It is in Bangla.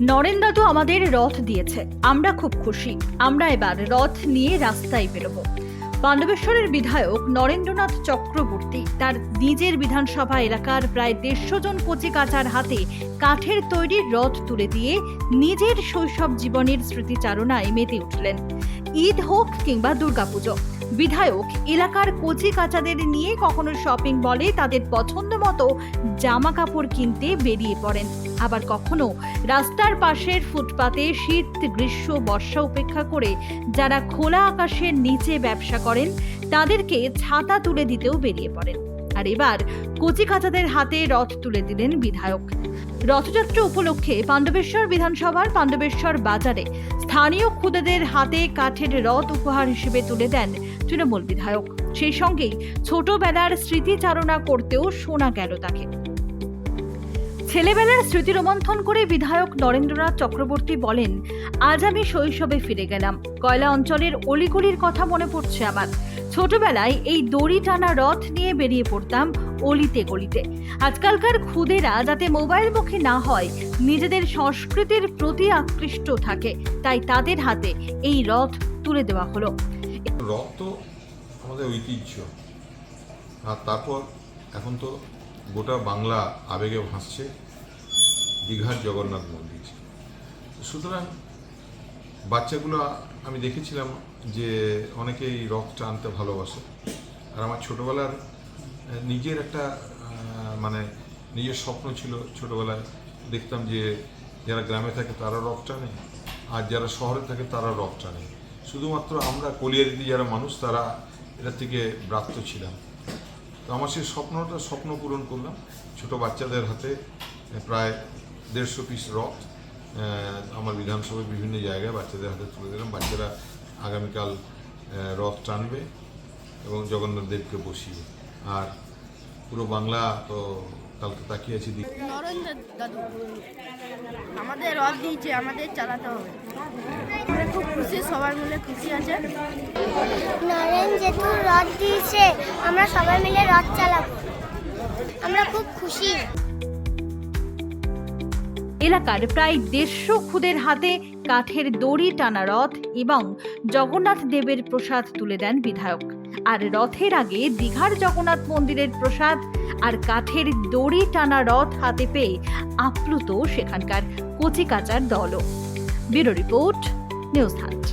নরেন তো আমাদের রথ দিয়েছে। আমরা খুব খুশি। আমরা এবার রথ নিয়ে রাস্তায় বেরোবো। পাণ্ডবেশ্বরের বিধায়ক নরেন্দ্রনাথ চক্রবর্তী তার নিজের বিধানসভা এলাকার প্রায় দেড়শো জন কচি কাচার হাতে কাঠের তৈরি রথ তুলে দিয়ে নিজের শৈশব জীবনের স্মৃতিচারণায় মেতে উঠলেন। ঈদ হোক কিংবা দুর্গাপুজো। বিধায়ক এলাকার কচি কাচাদের নিয়ে কখনো শপিং বলে তাদের পছন্দ মতো জামা কাপড় কিনতে বেরিয়ে পড়েন। আবার কখনো রাস্তার পাশের ফুটপাতে শীত, গ্রীষ্ম, বর্ষা উপেক্ষা করে যারা খোলা আকাশের নিচে ব্যবসা করেন, তাদেরকে ছাতা তুলে দিতেও বেরিয়ে পড়েন। আর এবার কচি কাচাদের হাতে রথ তুলে দিলেন বিধায়ক। রথযাত্রা উপলক্ষে পাণ্ডবেশ্বর বিধানসভার পাণ্ডবেশ্বর বাজারে স্থানীয় খুদেদের হাতে কাঠের রথ উপহার হিসেবে তুলে দেন তৃণমূল বিধায়ক। সেই সঙ্গেই ছোটবেলার স্মৃতিচারণা করতেও শোনা গেল তাকে। ছেলেবেলার স্মৃতি রোমন্থন করে বিধায়ক নরেন্দ্রনাথ চক্রবর্তী বলেন, আজ আমি শৈশবে ফিরে গেলাম। কয়লা অঞ্চলের অলিগলির কথা মনে পড়ছে আমার। ছোটবেলায় এই দড়ি টানা রথ নিয়ে বেরিয়ে পড়তাম অলিতে গলিতে। আজকালকার খুদেরা যাতে মোবাইল মোবাইলমুখী না হয়, নিজেদের সংস্কৃতির প্রতি আকৃষ্ট থাকে, তাই তাদের হাতে এই রথ তুলে দেওয়া হলো। রথ তো আমাদের ঐতিহ্য। আর তারপর এখন তো গোটা বাংলা আবেগে ভাসছে দীঘার জগন্নাথ মন্দির। সুতরাং বাচ্চাগুলো আমি দেখেছিলাম যে অনেকেই রথ টানতে ভালোবাসে। আর আমার ছোটোবেলার, নিজের একটা মানে নিজের স্বপ্ন ছিল ছোটোবেলায় দেখতাম যে যারা গ্রামে থাকে তারা রথ টানে আর যারা শহরে থাকে তারা রথ টানে শুধুমাত্র আমরা কলিয়ারিতে যারা মানুষ তারা এটা থেকে ব্রাত্য ছিলাম। তো আমার সেই স্বপ্নটা স্বপ্ন পূরণ করলাম। ছোট বাচ্চাদের হাতে প্রায় দেড়শো পিস রথ আমার বিধানসভায় বিভিন্ন জায়গায় বাচ্চাদের হাতে তুলে দিলাম। বাচ্চারা আগামীকাল রথ টানবে এবং জগন্নাথ দেবকে বসিয়ে। আর পুরো বাংলা তো কালকে তাকিয়ে আছি দিক নরেন্দ্র দাদু আমাদের রথ দিয়েছে আমাদের চালাতে হবে। আমরা খুব খুশি সবাই মিলে খুশি আছে। নরেন যেহেতু রথ দিয়েছে আমরা সবাই মিলে রথ চালাবো। আমরা খুব খুশি। এলাকার প্রায় দেড়শো খুদের হাতে কাঠের দড়ি, টানা রথ এবং জগন্নাথ দেবের প্রসাদ তুলে দেন বিধায়ক। আর রথের আগে দীঘার জগন্নাথ মন্দিরের প্রসাদ আর কাঠের দড়ি, টানা রথ হাতে পেয়ে আপ্লুত সেখানকার কচি কাচার দলও। Bureau report, news hunt